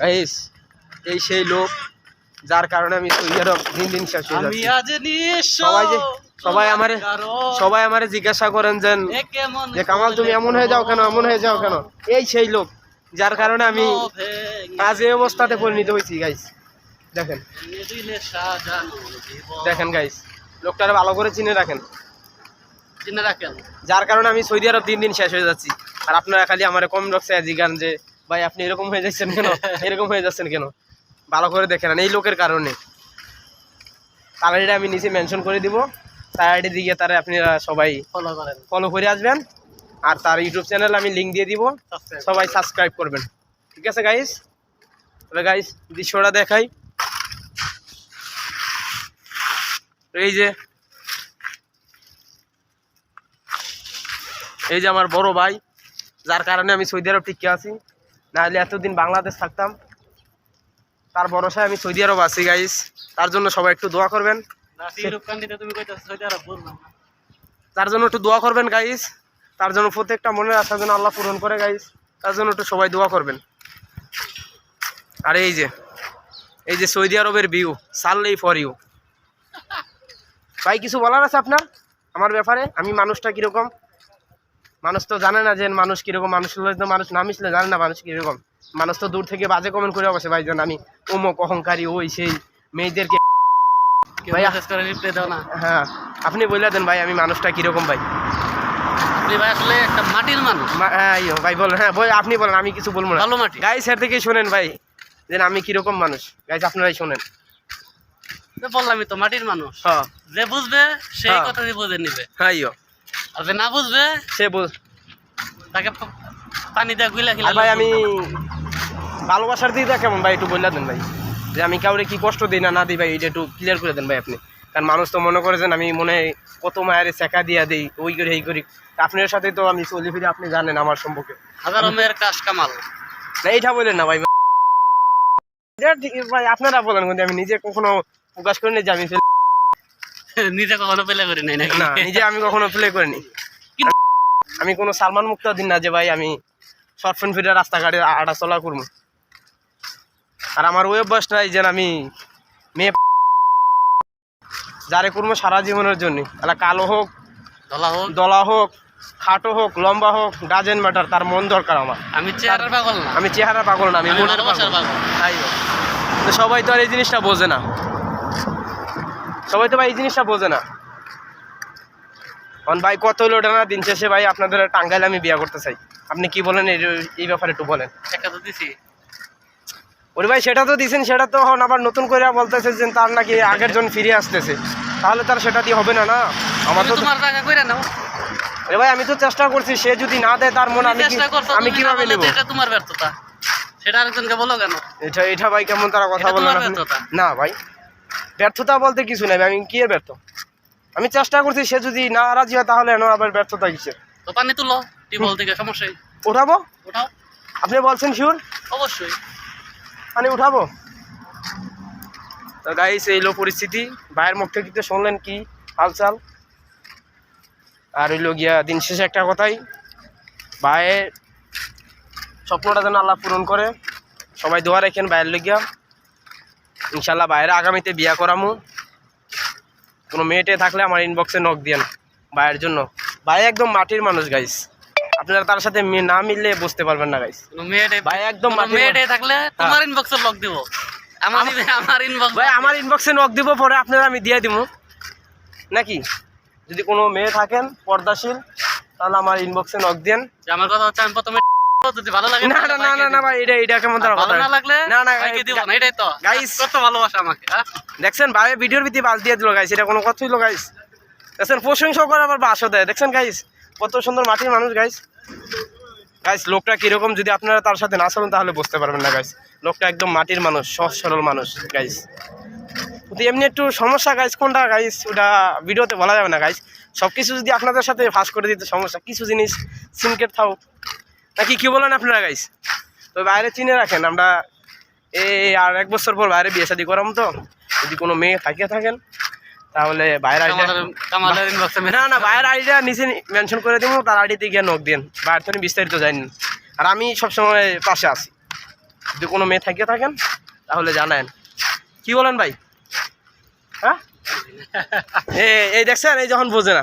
Guys এই সেই লোক যার কারণে আমি দিন দিন শেষ হয়ে যাচ্ছি। সবাই যে সবাই আমারে সবাই আমারে জিজ্ঞাসা করেন যেন যে কামাল তুমি এমন হয়ে যাও কেন এমন হয়ে যাও কেন? এই সেই লোক যার কারণে আমি আজ এই অবস্থাতে পরিণত হয়েছি গাইস দেখেন। দেখেন গাইস লোকটারে ভালো করে চিনে রাখেন। চিনে রাখেন। যার কারণে আমি সৌদি আরব দিন দিন শেষ হয়ে যাচ্ছি। আর আপনারা খালি আমার কম রক্সে জিগান যে ভাই আপনি এরকম হয়ে যাচ্ছেন কেন? এরকম হয়ে যাচ্ছেন কেন? ভালো করে দেখে নেন এই লোকের কারণে। তার আমি নিচে মেনশন করে দিব। তার আইডি দিকে তারা আপনারা সবাই ফলো করেন। ফলো করে আসবেন। আর তার ইউটিউব চ্যানেল আমি লিঙ্ক দিয়ে দিব। সবাই সাবস্ক্রাইব করবেন। ঠিক আছে গাইস তবে গাইস দৃশ্যটা দেখাই। এই যে এই যে আমার বড় ভাই যার কারণে আমি সৌদি আরব টিকে আছি। নাহলে এতদিন বাংলাদেশ থাকতাম। তার ভরসায় আমি সৌদি আরব আছি গাইস তার জন্য সবাই একটু দোয়া করবেন। তার জন্য একটু দোয়া করবেন গাইস তার জন্য প্রত্যেকটা মনের আশা যেন আল্লাহ পূরণ করে গাইস তার জন্য একটু সবাই দোয়া করবেন। আর এই যে এই যে সৌদি আরবের ভিউ সাললেই ফর ইউ ভাই কিছু বলার আছে আপনার? আমার ব্যাপারে? আমি মানুষটা কীরকম? মানুষ তো জানে না যে মানুষ কীরকম মানুষ তো মানুষ না মিশলে জানে না মানুষ কীরকম। মানুষ তো দূর থেকে বাজে কমেন্ট করে বসে ভাই আমি অমুক অহংকারী ওই সেই মেয়েদেরকে কেউ করে রিপ্লাই দাও না। হ্যাঁ আপনি বলে দেন ভাই আমি মানুষটা কীরকম ভাই? আপনি ভাই আসলে একটা মাটির মানুষ। হ্যাঁ ভাই বলেন হ্যাঁ আপনি বলেন আমি কিছু বলব না। ভালো মাটি। গাইস এর থেকে শোনেন ভাই যে আমি কীরকম মানুষ। গাইস আপনারাই শোনেন। তো বললামই তো মাটির মানুষ। হ্যাঁ। যে বুঝবে সেই হ্যাঁ। কথা বুঝে নিবে। হ্যাঁ আর যে না বুঝবে সে বল তাকে পানি দিয়ে গুলা খিলা ভাই আমি ভালোবাসার দিকটা কেমন ভাই একটু বললে দেন ভাই। যে আমি কাউরে কি কষ্ট দিই না না দিই ভাই এটা একটু ক্লিয়ার করে দেন ভাই আপনি। কারণ মানুষ তো মনে করেছেন আমি মনে হয় কত মায়ের শেখা দিয়া দিই ওই করি এই করি। আপনার সাথে তো আমি চলি ফিরে আপনি জানেন আমার সম্পর্কে। হাজারো মেয়ের কাশ কামাল। না এইটা বলেন না ভাই। ভাই আপনারা বলেন কিন্তু আমি নিজে কখনো প্রকাশ করিনি যে আমি নিজে কখনো পেলে করি নাই নাকি? না নিজে আমি কখনো প্লে করিনি। আমি কোনো সালমান মুক্ত দিন না যে ভাই আমি শর্ট ফিল্ম ফিরে রাস্তাঘাটে আটা চলা করব। আর আমার ওই অভ্যাস নাই যে আমি মেয়ে যারে করব সারা জীবনের জন্য। তাহলে কালো হোক ধলা হোক। দলা হোক খাটো হোক লম্বা হোক ডাজেন ম্যাটার তার মন দরকার আমার। আমি চেয়ারের পাগল না। আমি চেহারা পাগল না আমি আমি মনের পাগল। পাগল। তাই তো সবাই তো আর এই জিনিসটা বোঝে না। সবাই তো ভাই এই জিনিসটা বোঝে না। কারণ ভাই কত হলো ওটা না দিন শেষে ভাই আপনাদের টাঙ্গাইলে আমি বিয়ে করতে চাই। আপনি কি বলেন এই ব্যাপারে একটু বলেন। টাকা তো দিছি। ওরে ভাই সেটা তো দিছেন সেটা তো এখন আবার নতুন করে বলতেছে যে তার নাকি আগের জন ফিরে আসতেছে। তাহলে তার সেটা দিয়ে হবে না না? আমার তো তোমার টাকা কইরা নাও। আরে ভাই আমি তো চেষ্টা করছি সে যদি না দেয় তার মনে আমি আমি কীভাবে বললে নেব? এটা তোমার ব্যর্থতা। সেটা আরেকজনকে বলো কেন? এটা এটা ভাই কেমন তারা কথা? ব্যর্থতা। না ভাই। ব্যর্থতা বলতে কিছু নাই আমি কি ব্যর্থ? আমি চেষ্টা করছি সে যদি না রাজি হয় তাহলে আবার ব্যর্থতা কিসে তো পানি তুলো টিউবওয়েল থেকে সমস্যাই উঠাবো? উঠাও। আপনি বলছেন শিওর অবশ্যই। মানে উঠাবো? তো গাইস এই লো পরিস্থিতি। ভাইয়ের মুখ থেকে শুনলেন কি হালচাল। আর হইল গিয়া দিন শেষে একটা কথাই। ভাইয়ের স্বপ্নটা যেন আল্লাহ পূরণ করে। সবাই দোয়া রাখেন ভাইয়ের লগিয়া। ইনশাল্লাহ বাইরে আগামীতে বিয়া করামু। কোনো মেয়েটে থাকলে আমার ইনবক্সে নক দিয়েন ভাইয়ের জন্য। ভাই একদম মাটির মানুষ গাইস আপনারা তার সাথে না মিললে বুঝতে পারবেন না গাইস ভাই একদম মেয়েটে থাকলে তোমার ইনবক্সে লক দিব। আমার আমার ইনবক্স ভাই আমার ইনবক্সে নক দিব পরে আপনারা আমি দিয়ে দিব নাকি? যদি কোনো মেয়ে থাকেন পর্দাশীল তাহলে আমার ইনবক্সে নক দেন আমার কথা হচ্ছে আমি প্রথমে যদি ভালো লাগে না না না না ভাই এটা এটা কেমন তার ভালো না লাগলে না না ভাইকে দিব না এটাই তো। Guys. কত ভালোবাসা আমাকে হ্যাঁ? দেখছেন ভাই ভিডিওর ভিত্তি বাস দিয়ে দিল গাইস এটা কোনো কথা হইল গাইস দেখছেন প্রশংসা করে আবার বাসও দেয়। দেখছেন গাইস কত সুন্দর মাটির মানুষ গাইস গাইস লোকটা কীরকম যদি আপনারা তার সাথে না চলেন তাহলে বুঝতে পারবেন না গাইস লোকটা একদম মাটির মানুষ সহজ সরল মানুষ গাইস কিন্তু এমনি একটু সমস্যা গাইস কোনটা গাইস ওটা ভিডিওতে বলা যাবে না গাইস সব কিছু যদি আপনাদের সাথে ফাঁস করে দিতে সমস্যা কিছু জিনিস সিনকেট থাও। নাকি কি বলেন আপনারা গাইস তো বাইরে চিনে রাখেন আমরা এই আর এক বছর পর বাইরে বিয়ে শাদি করাম তো। যদি কোনো মেয়ে থাকিয়ে থাকেন তাহলে বাইরে না না বাইরের আইডিয়া নিচে মেনশন করে দিব তার আইডিতে গিয়ে নক দিন। বাইরে থেকে বিস্তারিত জানি আর আমি সবসময় পাশে আছি। যদি কোনো মেয়ে থাকিয়ে থাকেন তাহলে জানান কি বলেন ভাই? হ্যাঁ? এ- এই দেখছেন এই যখন বোঝে না।